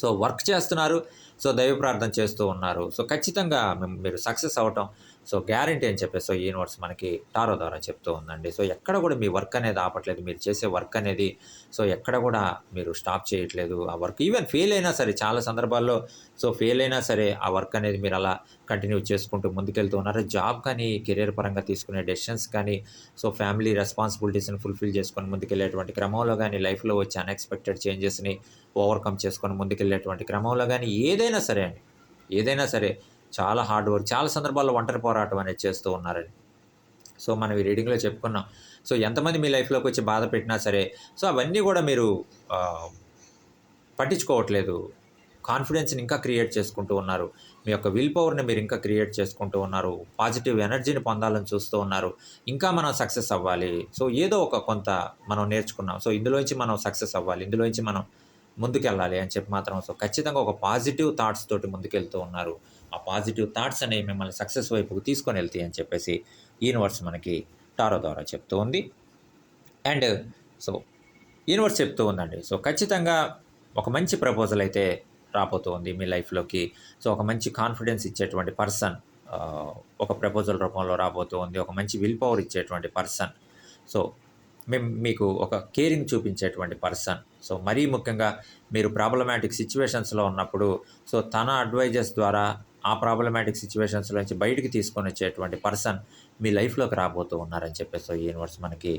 సో వర్క్ చేస్తున్నారు. సో దైవ ప్రార్థన చేస్తూ ఉన్నారు. సో ఖచ్చితంగా మీరు సక్సెస్ అవటం సో గ్యారంటీ అని చెప్పేసి సో ఈ యూనివర్స్ మనకి టారో ద్వారా చెప్తూ ఉందండి. సో ఎక్కడ కూడా మీ వర్క్ అనేది ఆపట్లేదు. మీరు చేసే వర్క్ అనేది సో ఎక్కడ కూడా మీరు స్టాప్ చేయట్లేదు. ఆ వర్క్ ఈవెన్ ఫెయిల్ అయినా సరే చాలా సందర్భాల్లో సో ఫెయిల్ అయినా సరే ఆ వర్క్ అనేది మీరు అలా కంటిన్యూ చేసుకుంటూ ముందుకెళ్తూ ఉన్నారు. జాబ్ కానీ కెరీర్ పరంగా తీసుకునే డెసిషన్స్ కానీ సో ఫ్యామిలీ రెస్పాన్సిబిలిటీస్ని ఫుల్ఫిల్ చేసుకొని ముందుకెళ్ళేటువంటి క్రమంలో కానీ లైఫ్లో వచ్చే అన్ఎక్స్పెక్టెడ్ చేంజెస్ని ఓవర్కమ్ చేసుకొని ముందుకెళ్ళేటువంటి క్రమంలో కానీ ఏదైనా సరే అండి. ఏదైనా సరే చాలా హార్డ్ వర్క్ చాలా సందర్భాల్లో ఒంటరి పోరాటం అనేది చేస్తూ ఉన్నారని. సో మనం ఈ రీడింగ్లో చెప్పుకున్నాం. సో ఎంతమంది మీ లైఫ్లోకి వచ్చి బాధ పెట్టినా సరే సో అవన్నీ కూడా మీరు పట్టించుకోవట్లేదు. కాన్ఫిడెన్స్ని ఇంకా క్రియేట్ చేసుకుంటూ ఉన్నారు. మీ యొక్క విల్ పవర్ని మీరు ఇంకా క్రియేట్ చేసుకుంటూ ఉన్నారు. పాజిటివ్ ఎనర్జీని పొందాలని చూస్తూ ఉన్నారు. ఇంకా మనం సక్సెస్ అవ్వాలి. సో ఏదో ఒక కొంత మనం నేర్చుకున్నాం. సో ఇందులోంచి మనం సక్సెస్ అవ్వాలి. ఇందులోంచి మనం ముందుకెళ్ళాలి అని చెప్పి మాత్రం సో ఖచ్చితంగా ఒక పాజిటివ్ థాట్స్ తోటి ముందుకెళ్తూ ఉన్నారు. ఆ పాజిటివ్ థాట్స్ అనేవి మిమ్మల్ని సక్సెస్ వైపుకు తీసుకొని వెళ్తాయి అని చెప్పేసి యూనివర్స్ మనకి టారో ద్వారా చెప్తూ ఉంది. అండ్ సో యూనివర్స్ చెప్తూ ఉందండి. సో ఖచ్చితంగా ఒక మంచి ప్రపోజల్ అయితే రాబోతూ ఉంది మీ లైఫ్లోకి. సో ఒక మంచి కాన్ఫిడెన్స్ ఇచ్చేటువంటి పర్సన్ ఒక ప్రపోజల్ రూపంలో రాబోతూ ఉంది. ఒక మంచి విల్ పవర్ ఇచ్చేటువంటి పర్సన్. సో మేము మీకు ఒక కేరింగ్ చూపించేటువంటి పర్సన్ సో మరీ ముఖ్యంగా మీరు ప్రాబ్లమాటిక్ సిచ్యువేషన్స్లో ఉన్నప్పుడు సో తన అడ్వైజెస్ ద్వారా ఆ ప్రాబ్లమాటిక్ సిచ్యువేషన్స్లో నుంచి బయటికి తీసుకొని వచ్చేటువంటి పర్సన్ మీ లైఫ్లోకి రాబోతూ ఉన్నారని చెప్పేసి ఈ యూనివర్స్ మనకి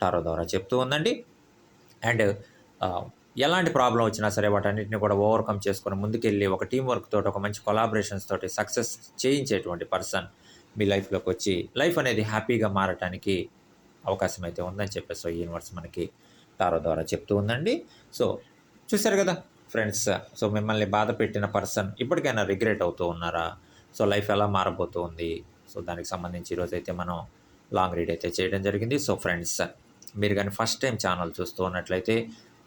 టారో ద్వారా చెప్తూ ఉందండి. అండ్ ఎలాంటి ప్రాబ్లం వచ్చినా సరే వాటన్నిటిని కూడా ఓవర్కమ్ చేసుకొని ముందుకెళ్ళి ఒక టీం వర్క్ తోటి ఒక మంచి కొలాబరేషన్స్ తోటి సక్సెస్ చేయించేటువంటి పర్సన్ మీ లైఫ్లోకి వచ్చి లైఫ్ అనేది హ్యాపీగా మారటానికి అవకాశం అయితే ఉందని చెప్పేసి ఈ యూనివర్స్ మనకి తారో ద్వారా చెప్తూ ఉందండి. సో చూశారు కదా ఫ్రెండ్స్ సో మిమ్మల్ని బాధ పెట్టిన పర్సన్ ఇప్పటికైనా రిగ్రెట్ అవుతూ ఉన్నారా? సో లైఫ్ ఎలా మారబోతూ ఉంది? సో దానికి సంబంధించి ఈరోజు అయితే మనం లాంగ్ రీడ్ అయితే చేయడం జరిగింది. సో ఫ్రెండ్స్ మీరు కానీ ఫస్ట్ టైం ఛానల్ చూస్తూ ఉన్నట్లయితే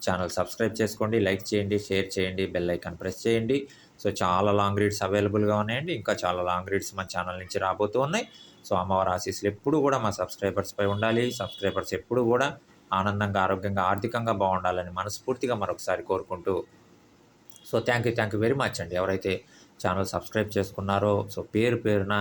ఛానల్ సబ్స్క్రైబ్ చేసుకోండి లైక్ చేయండి షేర్ చేయండి బెల్ ఐకాన్ ప్రెస్ చేయండి. సో చాలా లాంగ్ రీడ్స్ అవైలబుల్గా ఉన్నాయండి. ఇంకా చాలా లాంగ్ రీడ్స్ మన ఛానల్ నుంచి రాబోతూ ఉన్నాయి. సో అమ్మవారి ఆశీస్సులు ఎప్పుడు కూడా మా సబ్స్క్రైబర్స్పై ఉండాలి. సబ్స్క్రైబర్స్ ఎప్పుడు కూడా ఆనందంగా ఆరోగ్యంగా ఆర్థికంగా బాగుండాలని మనస్ఫూర్తిగా మరొకసారి కోరుకుంటూ so thank you thank you very much అండి. ఎవరైతే ఛానల్ సబ్స్క్రైబ్ చేసుకున్నారో సో పేరు పేరున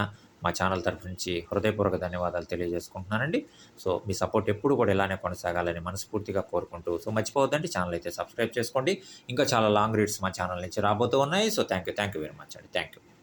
మా ఛానల్ తరఫు నుంచి హృదయపూర్వక ధన్యవాదాలు తెలియజేసుకుంటున్నానండి. సో మీ సపోర్ట్ ఎప్పుడు కూడా ఇలానే కొనసాగాలని మనస్ఫూర్తిగా కోరుకుంటూ సో మర్చిపోవద్దండి. ఛానల్ అయితే సబ్స్క్రైబ్ చేసుకోండి. ఇంకా చాలా లాంగ్ రీడ్స్ మా ఛానల్ నుంచి రాబోతూ ఉన్నాయి. So thank you thank you very much అండి. Thank you.